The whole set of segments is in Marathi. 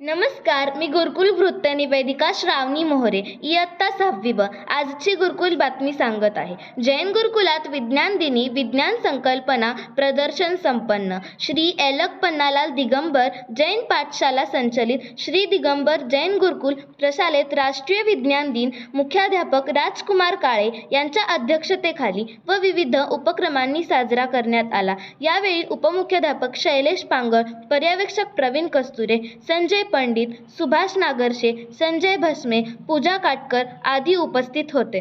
नमस्कार मी गुरुकुल वृत्त निवेदिका श्रावणी मोहरे इयत्ता सहावी ब आजची गुरुकुल बातमी सांगत आहे. जैन गुरुकुलात विज्ञान दिनी विज्ञान संकल्पना प्रदर्शन संपन्न. श्री एलक पन्नालाल दिगंबर जैन पाठशाला संचलित श्री दिगंबर जैन गुरुकुल प्रशालेत राष्ट्रीय विज्ञान दिन मुख्याध्यापक राजकुमार काळे यांच्या अध्यक्षतेखाली व विविध उपक्रमांनी साजरा करण्यात आला. यावेळी उपमुख्याध्यापक शैलेश पांगळ पर्यवेक्षक प्रवीण कस्तुरे संजय पंडित सुभाष नागरशे संजय भस्मे पूजा काटकर आदी उपस्थित होते.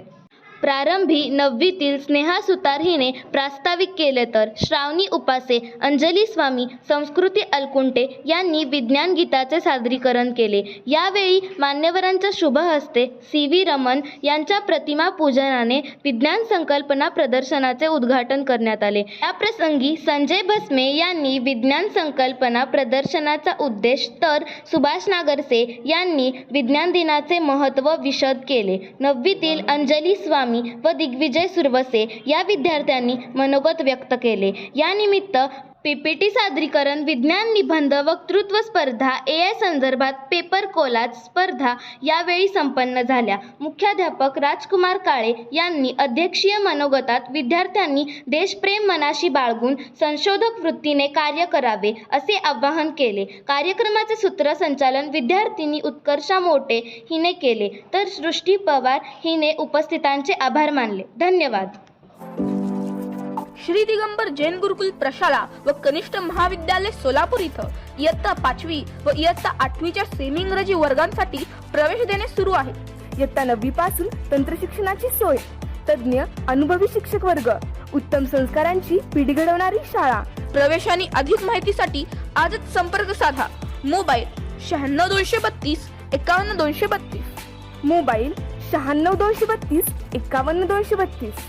प्रारंभी नववीतील स्नेहा सुतार हिने प्रास्ताविक केले तर श्रावणी उपासे अंजली स्वामी संस्कृती अलकुंटे यांनी विज्ञान गीताचे सादरीकरण केले. यावेळी मान्यवरांच्या शुभ हस्ते सी व्ही रमन यांच्या प्रतिमा पूजनाने विज्ञान संकल्पना प्रदर्शनाचे उद्घाटन करण्यात आले. याप्रसंगी संजय भस्मे यांनी विज्ञान संकल्पना प्रदर्शनाचा उद्देश तर सुभाष नागरसे यांनी विज्ञान दिनाचे महत्त्व विशद केले. नववीतील अंजली स्वामी व दिग्विजय सुरवसे या विद्यार्थ्यांनी मनोगत व्यक्त केले. यानिमित्त पीपीटी सादरीकरण विज्ञान निबंध वक्तृत्व स्पर्धा ए आय संदर्भात पेपर कोलाज स्पर्धा यावेळी संपन्न झाल्या. मुख्याध्यापक राजकुमार काळे यांनी अध्यक्षीय मनोगतात विद्यार्थ्यांनी देशप्रेम मनाशी बाळगून संशोधक वृत्तीने कार्य करावे असे आवाहन केले. कार्यक्रमाचे सूत्रसंचालन विद्यार्थिनी उत्कर्षा मोटे हिने केले. तर सृष्टी पवार हिने उपस्थितांचे आभार मानले. धन्यवाद. श्री दिगंबर जैन गुरुकुल प्रशाला व कनिष्ठ महाविद्यालय सोलापूर इथं इयत्ता पाचवी व इयत्ता आठवीच्या सेमी इंग्रजी वर्गांसाठी प्रवेश देणे सुरू आहे. इयत्ता नववी पासून तंत्र शिक्षणाची सोय तज्ज्ञ अनुभवी शिक्षक वर्ग उत्तम संस्कारांची पिढी घडवणारी शाळा. प्रवेश आणि अधिक माहितीसाठी आजच संपर्क साधा. मोबाईल शहाण्णव दोनशे बत्तीस एकावन्न दोनशे बत्तीस. मोबाईल शहाण्णव दोनशे बत्तीस एकावन्न दोनशे बत्तीस.